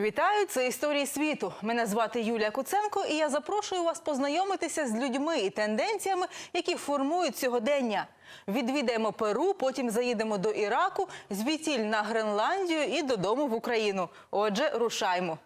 Вітаю! Це історії світу. Мене звати Юлія Куценко, і я запрошую вас познайомитися з людьми і тенденціями, які формують сьогодення. Відвідаємо Перу, потім заїдемо до Іраку, звідтіль на Гренландію і додому в Україну. Отже, рушаймо.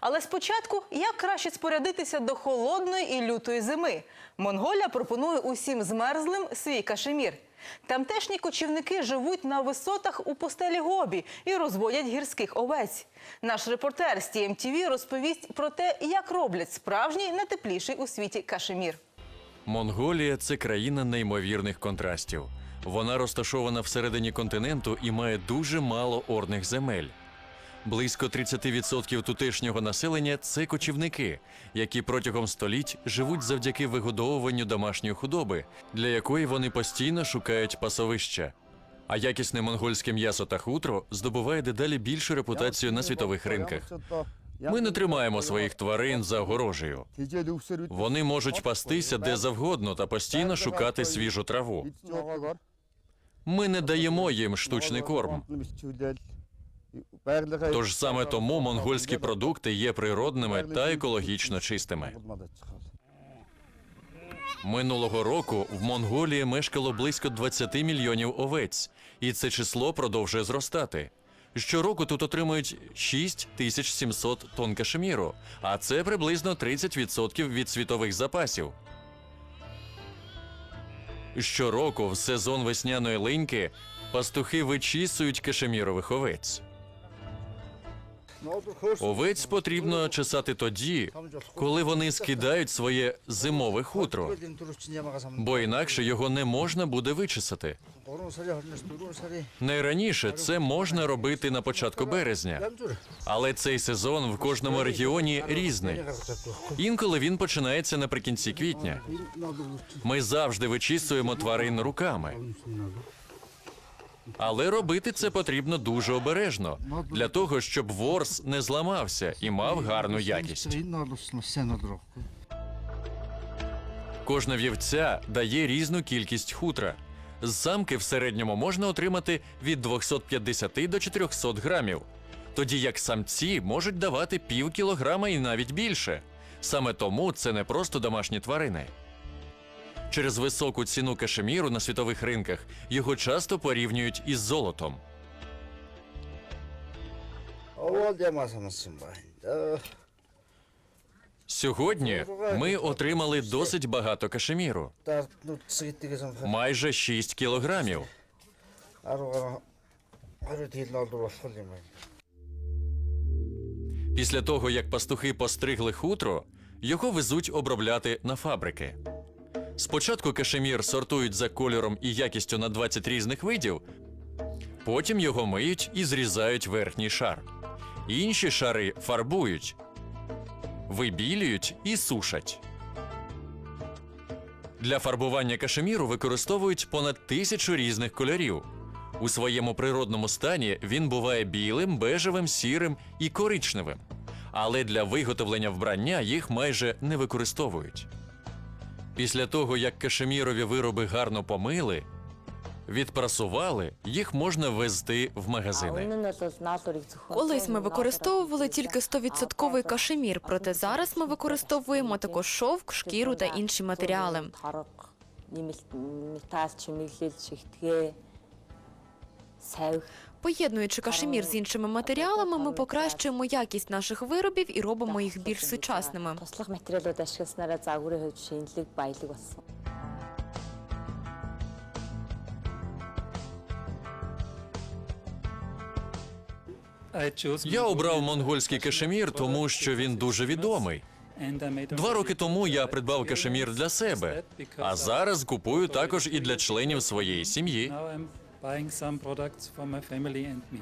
Але спочатку, як краще спорядитися до холодної і лютої зими? Монголія пропонує усім змерзлим свій кашемір. Тамтешні кочівники живуть на висотах у постелі Гобі і розводять гірських овець. Наш репортер з TMTV розповість про те, як роблять справжній найтепліший у світі кашемір. Монголія це країна неймовірних контрастів. Вона розташована всередині континенту і має дуже мало орних земель. Близько 30% тутешнього населення це кочівники, які протягом століть живуть завдяки вигодовуванню домашньої худоби, для якої вони постійно шукають пасовища. А якісне монгольське м'ясо та хутро здобуває дедалі більшу репутацію на світових ринках. Ми не тримаємо своїх тварин за огорожею. Вони можуть пастися де завгодно та постійно шукати свіжу траву. Ми не даємо їм штучний корм. Тож саме тому монгольські продукти є природними та екологічно чистими. Минулого року в Монголії мешкало близько 20 мільйонів овець, і це число продовжує зростати. Щороку тут отримують 6700 тонн кашеміру, а це приблизно 30% від світових запасів. Щороку в сезон весняної линьки пастухи вичісують кашемірових овець. Овець потрібно чесати тоді, коли вони скидають своє зимове хутро, бо інакше його не можна буде вичесати. Найраніше це можна робити на початку березня, але цей сезон в кожному регіоні різний. Інколи він починається наприкінці квітня. Ми завжди вичісуємо тварин руками. Але робити це потрібно дуже обережно для того, щоб ворс не зламався і мав гарну якість. Кожна вівця дає різну кількість хутра. З самки в середньому можна отримати від 250 до 400 грамів, тоді як самці можуть давати пів кілограма і навіть більше. Саме тому це не просто домашні тварини. Через високу ціну кашеміру на світових ринках його часто порівнюють із золотом. Сьогодні ми отримали досить багато кашеміру майже 6 кілограмів. Після того, як пастухи постригли хутро, його везуть обробляти на фабрики. Спочатку кашемір сортують за кольором і якістю на 20 різних видів, потім його миють і зрізають верхній шар. Інші шари фарбують, вибілюють і сушать. Для фарбування кашеміру використовують понад тисячу різних кольорів. У своєму природному стані він буває білим, бежевим, сірим і коричневим. Але для виготовлення вбрання їх майже не використовують. Після того, як кашемірові вироби гарно помили, відпрасували, їх можна ввезти в магазини. Колись ми використовували тільки 100% кашемір, проте зараз ми використовуємо також шовк, шкіру та інші матеріали. Поєднуючи кашемір з іншими матеріалами, ми покращуємо якість наших виробів і робимо їх більш сучасними. Я обрав монгольський кашемір, тому що він дуже відомий. Два роки тому я придбав кашемір для себе, а зараз купую також і для членів своєї сім'ї. Buying some products for my family and me.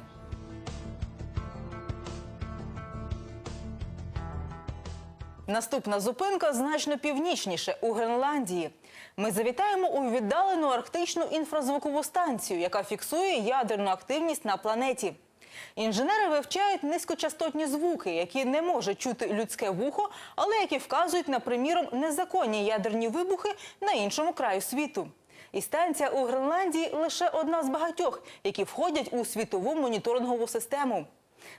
Наступна зупинка значно північніше у Гренландії. Ми завітаємо у віддалену арктичну інфразвукову станцію, яка фіксує ядерну активність на планеті. Інженери вивчають низькочастотні звуки, які не може чути людське вухо, але які вказують на приміром незаконні ядерні вибухи на іншому краю світу. І станція у Гренландії лише одна з багатьох, які входять у світову моніторингову систему.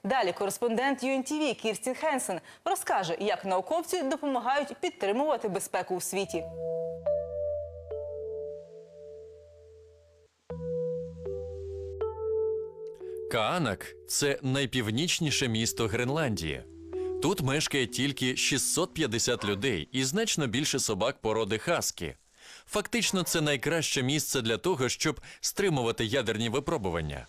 Далі кореспондент UNTV Кірстін Хенсен розкаже, як науковці допомагають підтримувати безпеку у світі. Каанак це найпівнічніше місто Гренландії. Тут мешкає тільки 650 людей і значно більше собак породи хаскі. Фактично, це найкраще місце для того, щоб стримувати ядерні випробування.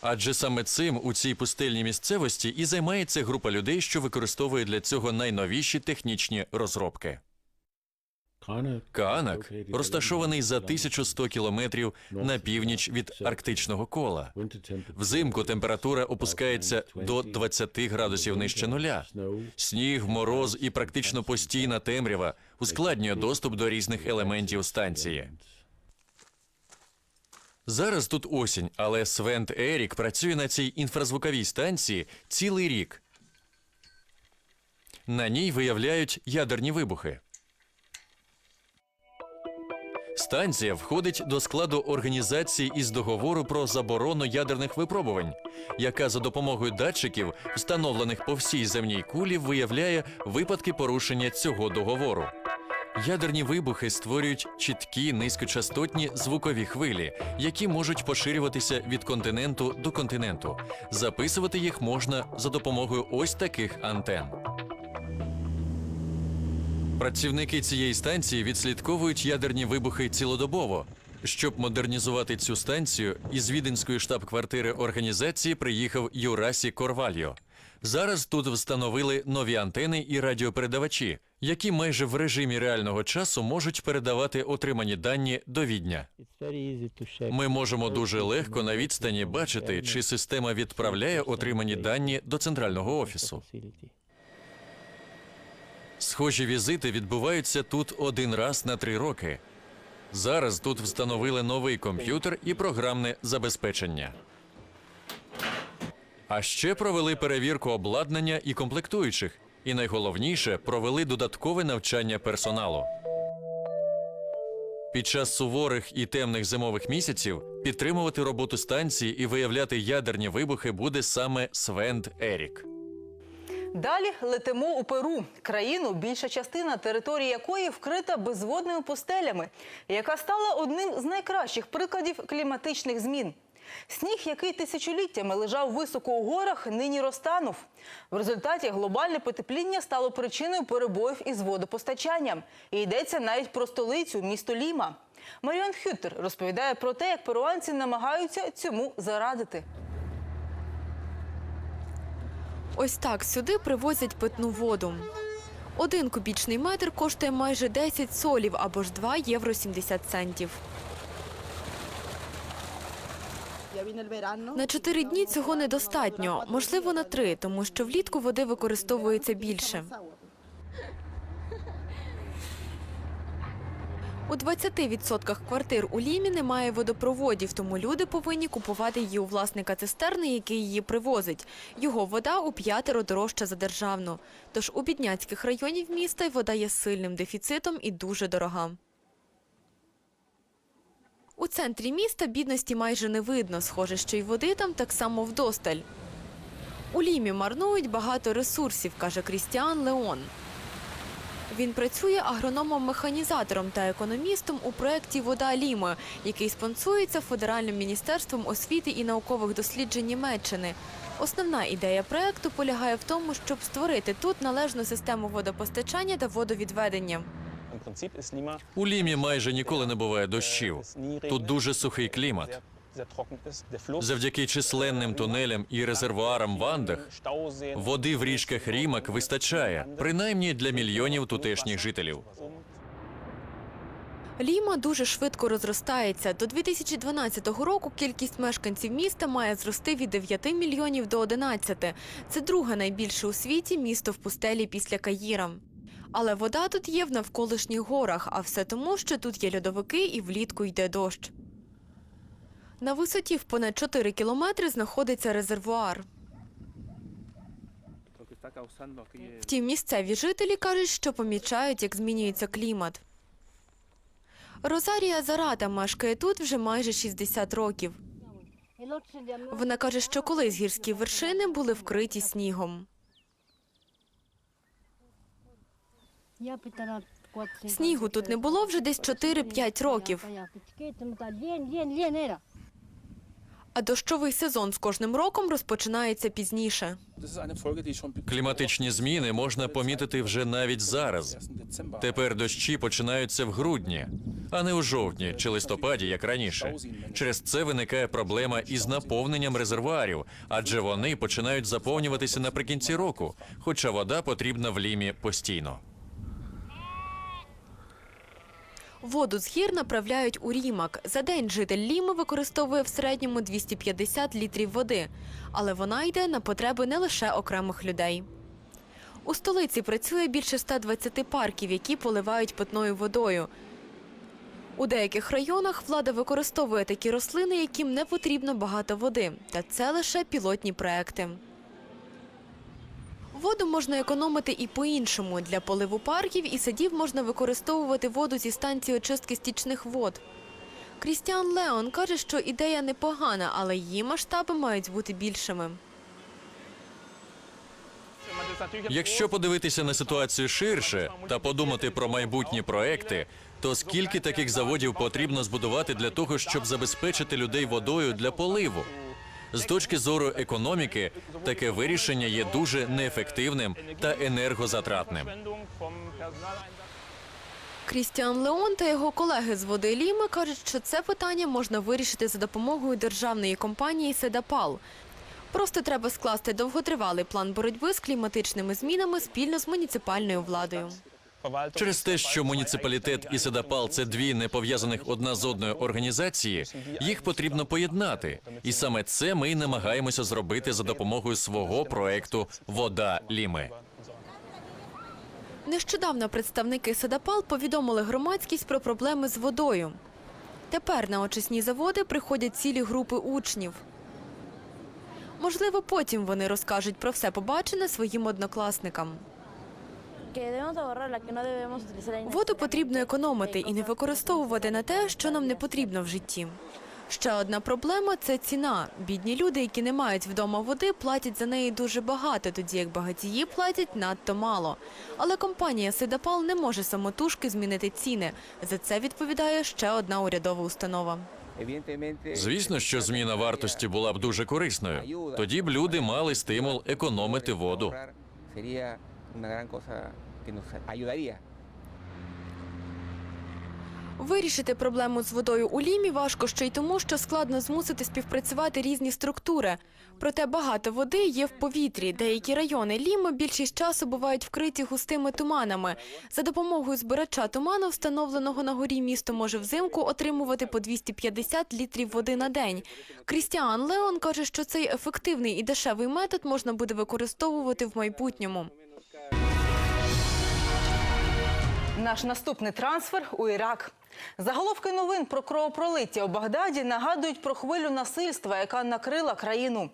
Адже саме цим у цій пустельній місцевості і займається група людей, що використовує для цього найновіші технічні розробки. Каанак розташований за 1100 кілометрів на північ від арктичного кола. Взимку температура опускається до 20 градусів нижче нуля. Сніг, мороз і практично постійна темрява ускладнює доступ до різних елементів станції. Зараз тут осінь, але Свент Ерік працює на цій інфразвуковій станції цілий рік. На ній виявляють ядерні вибухи. Станція входить до складу організації із договору про заборону ядерних випробувань, яка за допомогою датчиків, встановлених по всій земній кулі, виявляє випадки порушення цього договору. Ядерні вибухи створюють чіткі низькочастотні звукові хвилі, які можуть поширюватися від континенту до континенту. Записувати їх можна за допомогою ось таких антен. Працівники цієї станції відслідковують ядерні вибухи цілодобово. Щоб модернізувати цю станцію, із віденської штаб-квартири організації приїхав Юрасі Корвальо. Зараз тут встановили нові антени і радіопередавачі, які майже в режимі реального часу можуть передавати отримані дані до відня. Ми можемо дуже легко на відстані бачити, чи система відправляє отримані дані до центрального офісу. Схожі візити відбуваються тут один раз на три роки. Зараз тут встановили новий комп'ютер і програмне забезпечення. А ще провели перевірку обладнання і комплектуючих. І найголовніше провели додаткове навчання персоналу. Під час суворих і темних зимових місяців підтримувати роботу станції і виявляти ядерні вибухи буде саме Свент Ерік. Далі летимо у Перу, країну, більша частина території якої вкрита безводними пустелями, яка стала одним з найкращих прикладів кліматичних змін. Сніг, який тисячоліттями лежав високо у горах, нині розтанув. В результаті глобальне потепління стало причиною перебоїв із водопостачанням. І йдеться навіть про столицю, місто Ліма. Маріон Хютер розповідає про те, як перуанці намагаються цьому зарадити. Ось так сюди привозять питну воду. Один кубічний метр коштує майже 10 солів або ж 2 євро 70 центів. На чотири дні цього недостатньо, можливо, на три, тому що влітку води використовується більше. У 20% квартир у Лімі немає водопроводів, тому люди повинні купувати її у власника цистерни, який її привозить. Його вода у п'ятеро дорожча за державну. Тож у бідняцьких районів міста вода є сильним дефіцитом і дуже дорога. У центрі міста бідності майже не видно. Схоже, що й води там так само вдосталь. У Лімі марнують багато ресурсів, каже Крістіан Леон. Він працює агрономом-механізатором та економістом у проєкті Вода Ліми, який спонсується Федеральним міністерством освіти і наукових досліджень Німеччини. Основна ідея проєкту полягає в тому, щоб створити тут належну систему водопостачання та водовідведення. У Лімі майже ніколи не буває дощів. Тут дуже сухий клімат. Завдяки численним тунелям і резервуарам в Андах води в річках Рімак вистачає, принаймні для мільйонів тутешніх жителів. Ліма дуже швидко розростається. До 2012 року кількість мешканців міста має зрости від 9 мільйонів до 11. Це друге найбільше у світі місто в пустелі після Каїра. Але вода тут є в навколишніх горах, а все тому, що тут є льодовики і влітку йде дощ. На висоті в понад 4 кілометри знаходиться резервуар. Втім, місцеві жителі кажуть, що помічають, як змінюється клімат. Розарія Зарата мешкає тут вже майже 60 років. Вона каже, що колись гірські вершини були вкриті снігом. Снігу тут не було вже десь 4-5 років. А дощовий сезон з кожним роком розпочинається пізніше. Кліматичні зміни можна помітити вже навіть зараз. 1. Тепер дощі починаються в грудні, а не у жовтні чи листопаді, як раніше. Через це виникає проблема із наповненням резервуарів, адже вони починають заповнюватися наприкінці року, хоча вода потрібна в лімі постійно. Воду з гір направляють у рімак. За день житель Ліми використовує в середньому 250 літрів води, але вона йде на потреби не лише окремих людей. У столиці працює більше 120 парків, які поливають питною водою. У деяких районах влада використовує такі рослини, яким не потрібно багато води, та це лише пілотні проекти. Воду можна економити і по-іншому. Для поливу парків і садів можна використовувати воду зі станції очистки стічних вод. Крістіан Леон каже, що ідея непогана, але її масштаби мають бути більшими. Якщо подивитися на ситуацію ширше та подумати про майбутні проекти, то скільки таких заводів потрібно збудувати для того, щоб забезпечити людей водою для поливу? З точки зору економіки, таке вирішення є дуже неефективним та енергозатратним. Крістіан Леон та його колеги з води Ліми кажуть, що це питання можна вирішити за допомогою державної компанії Седапал. Просто треба скласти довготривалий план боротьби з кліматичними змінами спільно з муніципальною владою. Через те, що муніципалітет і Седапал це дві не пов'язаних одна з одною організації, їх потрібно поєднати. І саме це ми й намагаємося зробити за допомогою свого проекту Вода Ліми. Нещодавно представники Седапал повідомили громадськість про проблеми з водою. Тепер на очисні заводи приходять цілі групи учнів. Можливо, потім вони розкажуть про все побачене своїм однокласникам. Воду потрібно економити і не використовувати на те, що нам не потрібно в житті. Ще одна проблема це ціна. Бідні люди, які не мають вдома води, платять за неї дуже багато, тоді як багатії платять надто мало. Але компанія Сидапал не може самотужки змінити ціни. За це відповідає ще одна урядова установа. Звісно, що зміна вартості була б дуже корисною. Тоді б люди мали стимул економити воду. Una gran cosa que nos ayudaría. Вирішити проблему з водою у Лімі важко ще й тому, що складно змусити співпрацювати різні структури. Проте багато води є в повітрі. Деякі райони Ліми більшість часу бувають вкриті густими туманами. За допомогою збирача туману, встановленого на горі, місто може взимку отримувати по 250 літрів води на день. Крістіан Леон каже, що цей ефективний і дешевий метод можна буде використовувати в майбутньому. Наш наступний трансфер у Ірак. Заголовки новин про кровопролиття у Багдаді нагадують про хвилю насильства, яка накрила країну.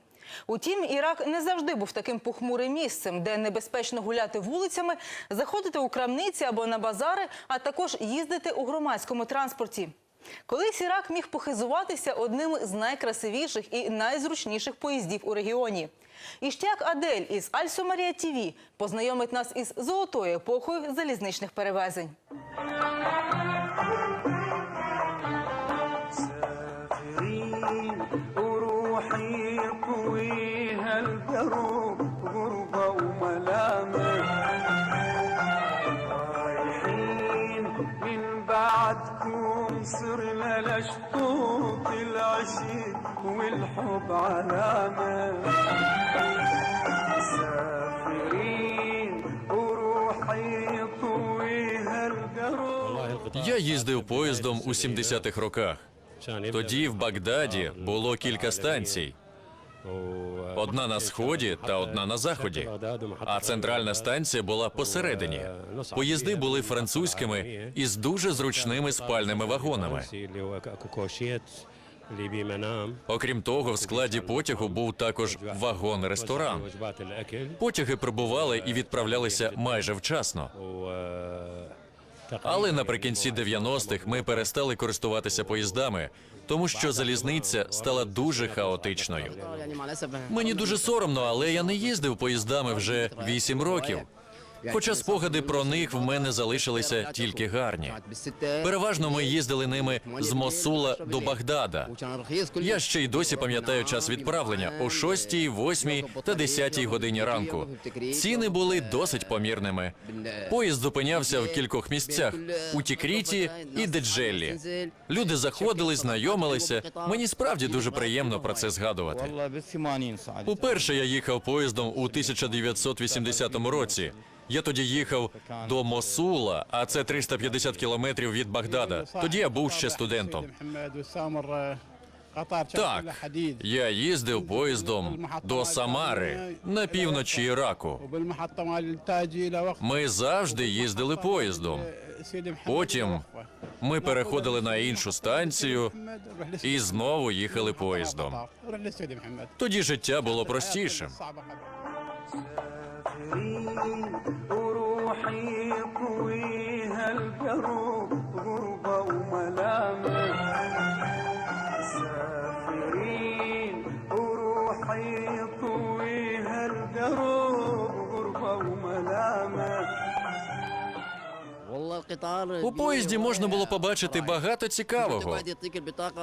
Утім, Ірак не завжди був таким похмурим місцем, де небезпечно гуляти вулицями, заходити у крамниці або на базари, а також їздити у громадському транспорті. Колись Ірак міг похизуватися одним з найкрасивіших і найзручніших поїздів у регіоні. Іштяк Адель із Аль-Сомарія ТІВІ познайомить нас із золотою епохою залізничних перевезень. بعدكم صرنا لشطوط العشق والحب علامة مسافرين وروحي طويها الدروب Я їздив поїздом у 70-х роках. Тоді в Багдаді було кілька станцій. Одна на сході та одна на заході. А центральна станція була посередині. Поїзди були французькими із дуже зручними спальними вагонами. Окрім того, в складі потягу був також вагон-ресторан. Потяги прибували і відправлялися майже вчасно. Але наприкінці 90-х ми перестали користуватися поїздами, тому що залізниця стала дуже хаотичною. Мені дуже соромно, але я не їздив поїздами вже 8 років. Хоча спогади про них в мене залишилися тільки гарні. Переважно ми їздили ними з Мосула до Багдада. Я ще й досі пам'ятаю час відправлення о 6, 8 та 10 годині ранку. Ціни були досить помірними. Поїзд зупинявся в кількох місцях у Тікріті і Деджеллі. Люди заходили, знайомилися. Мені справді дуже приємно про це згадувати. Уперше я їхав поїздом у 1980 році. Я тоді їхав до Мосула, а це 350 кілометрів від Багдада. Тоді я був ще студентом. Так, я їздив поїздом до Самари на півночі Іраку. Ми завжди їздили поїздом. Потім ми переходили на іншу станцію і знову їхали поїздом. Тоді життя було простішим. وروحي يطويها القرب غربة وملامة У поїзді можна було побачити багато цікавого.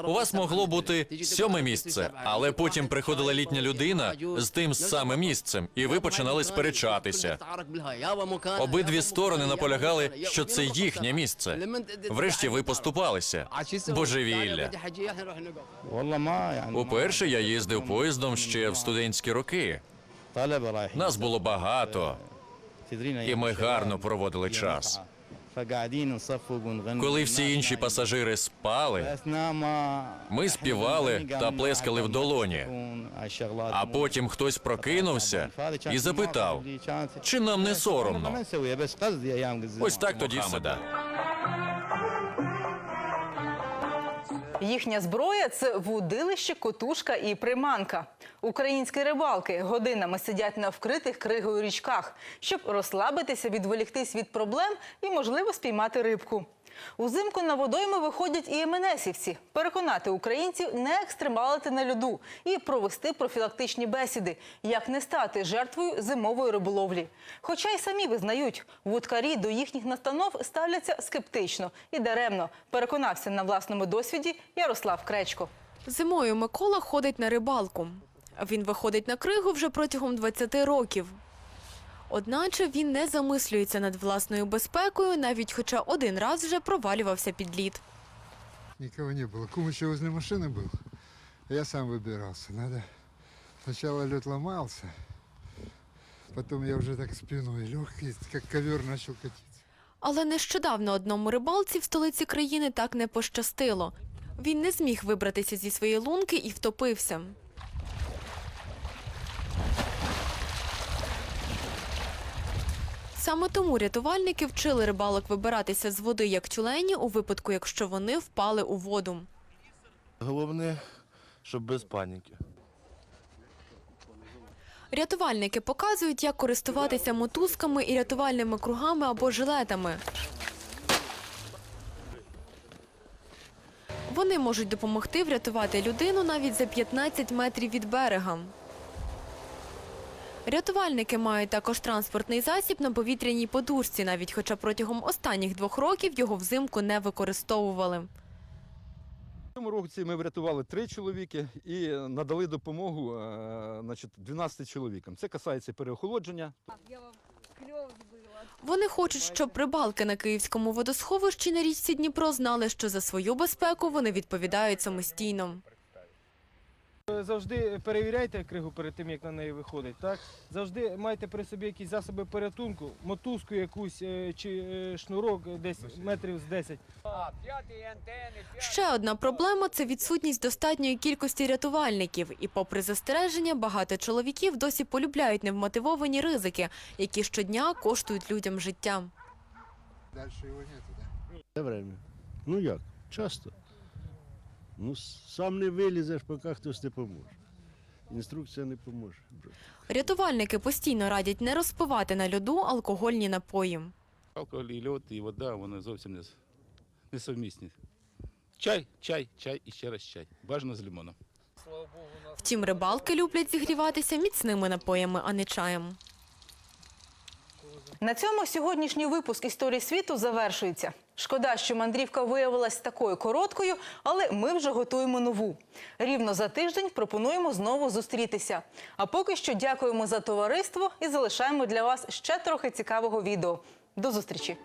У вас могло бути сьоме місце, але потім приходила літня людина з тим самим місцем, і ви починали сперечатися. Обидві сторони наполягали, що це їхнє місце. Врешті ви поступалися. Божевілля. Уперше я їздив поїздом ще в студентські роки. Нас було багато, і ми гарно проводили час. Коли всі інші пасажири спали, ми співали та плескали в долоні. А потім хтось прокинувся і запитав, чи нам не соромно. Ось так тоді все. Їхня зброя це вудилище, котушка і приманка. Українські рибалки годинами сидять на вкритих кригою річках, щоб розслабитися, відволіктись від проблем і, можливо, спіймати рибку. Узимку на водойми виходять і МНСівці – переконати українців не екстремалити на льоду і провести профілактичні бесіди, як не стати жертвою зимової риболовлі. Хоча й самі визнають, вудкарі до їхніх настанов ставляться скептично і даремно. Переконався на власному досвіді Ярослав Кречко. Зимою Микола ходить на рибалку. Він виходить на кригу вже протягом 20 років. Одначе він не замислюється над власною безпекою, навіть хоча один раз вже провалювався під лід. Никого не было. Кум еще возле машины был. Я сам выбирался. Надо... Сначала лед ломался, потом я уже так спиной легкий, как ковер начал катиться. Але нещодавно одному рибалці в столиці країни так не пощастило. Він не зміг вибратися зі своєї лунки і втопився. Саме тому рятувальники вчили рибалок вибиратися з води як тюлені у випадку, якщо вони впали у воду. Головне, щоб без паніки. Рятувальники показують, як користуватися мотузками і рятувальними кругами або жилетами. Вони можуть допомогти врятувати людину навіть за 15 метрів від берега. Рятувальники мають також транспортний засіб на повітряній подушці, навіть хоча протягом останніх двох років його взимку не використовували. В цьому році ми врятували три чоловіки і надали допомогу е, значить, 12 чоловікам. Це касається переохолодження. Вони хочуть, щоб рибалки на київському водосховищі на річці Дніпро знали, що за свою безпеку вони відповідають самостійно. Завжди перевіряйте кригу перед тим, як на неї виходить. Так? Завжди майте при собі якісь засоби порятунку, мотузку якусь е, чи е, шнурок десь метрів з 10. Ще одна проблема це відсутність достатньої кількості рятувальників. І попри застереження, багато чоловіків досі полюбляють невмотивовані ризики, які щодня коштують людям життя. Дальше его нету, да? Це время. Ну як? Часто. Ну, сам не вилізеш, поки хтось не поможе. Інструкція не поможе. Рятувальники постійно радять не розпивати на льоду алкогольні напої. Алкоголь і льод, і вода, вони зовсім не, с- несовмісні. Чай, чай, чай і ще раз чай. Бажано з лимоном. Втім, рибалки люблять зігріватися міцними напоями, а не чаєм. На цьому сьогоднішній випуск історії світу завершується. Шкода, що мандрівка виявилась такою короткою, але ми вже готуємо нову. Рівно за тиждень пропонуємо знову зустрітися. А поки що дякуємо за товариство і залишаємо для вас ще трохи цікавого відео. До зустрічі!